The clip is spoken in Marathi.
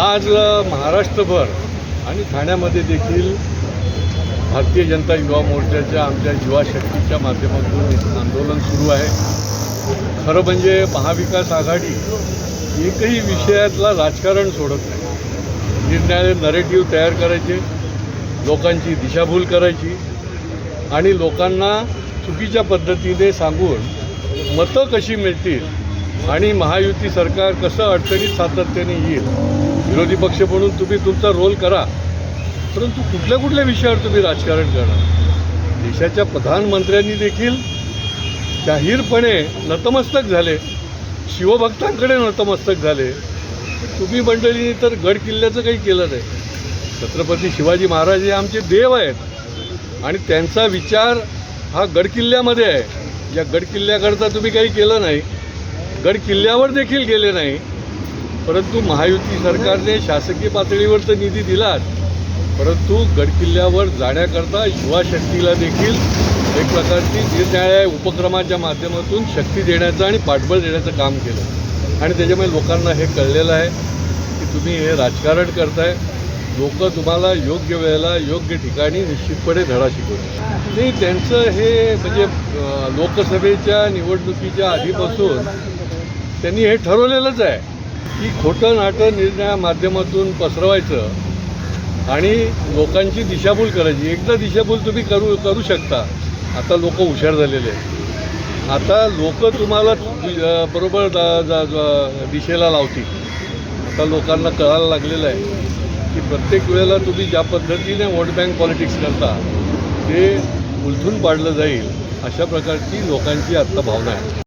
आज महाराष्ट्रभर आणि ठाण्यामध्ये देखील भारतीय जनता युवा मोर्चाच्या आमच्या युवाशक्तीच्या माध्यमातून आंदोलन सुरू आहे. खरं म्हणजे महाविकास आघाडी एकही विषयातला राजकारण सोडत नाही. निर्णयाने नरेटिव्ह तयार करायचे लोकांची दिशाभूल करायची आणि लोकांना चुकीच्या पद्धतीने सांगून मतं कशी मिळतील आणि महायुती सरकार कसं अडचणीत सातत्याने येईल? विरोधी पक्ष म्हणून तुम्ही तुमचा रोल करा. परंतु कुठल्या कुठल्या विषयावर तुम्ही राजकारण करणार? देशाच्या प्रधानमंत्र्यांनी देखील जाहीरपणे नतमस्तक झाले. शिवभक्तांकडे नतमस्तक झाले. तुम्ही मंडळींनी तर गड किल्ल्याचं काही केलं नाही. छत्रपती शिवाजी महाराज हे आमचे देव आहेत. आणि त्यांचा विचार हा गडकिल्ल्यामध्ये आहे. या गडकिल्ल्याकरता तुम्ही काही केलं नाही. गडकिल्ल्यावर देखील गेले नाही. परंतु महायुती सरकारने शासकीय पातळीवर तर निधी दिलाच. परंतु गडकिल्ल्यावर जाण्याकरता युवा शक्तीला देखील एक प्रकारची निरनिराळ्या उपक्रमाच्या माध्यमातून शक्ती देण्याचं आणि पाठबळ देण्याचं काम केलं. आणि त्याच्यामुळे लोकांना हे कळलेलं आहे की तुम्ही हे राजकारण करताय. लोक तुम्हाला योग्य वेळेला योग्य ठिकाणी निश्चितपणे धडा शिकवतात नाही त्यांचं हे म्हणजे लोकसभेच्या निवडणुकीच्या आधीपासून त्यांनी हे ठरवलेलंच आहे की खोटं नाटं निर्णया माध्यमातून पसरवायचं आणि लोकांची दिशाभूल करायची. एकदा दिशाभूल तुम्ही करू करू शकता. आता लोक हुशार झालेले आहेत. आता लोक तुम्हाला बरोबर दिशेला लावतील. आता लोकांना कळायला लागलेलं आहे की प्रत्येक वेळेला तुम्ही ज्या पद्धतीने वोट बँक पॉलिटिक्स करता ते उलथून पाडलं जाईल अशा प्रकारची लोकांची आत्ता भावना आहे.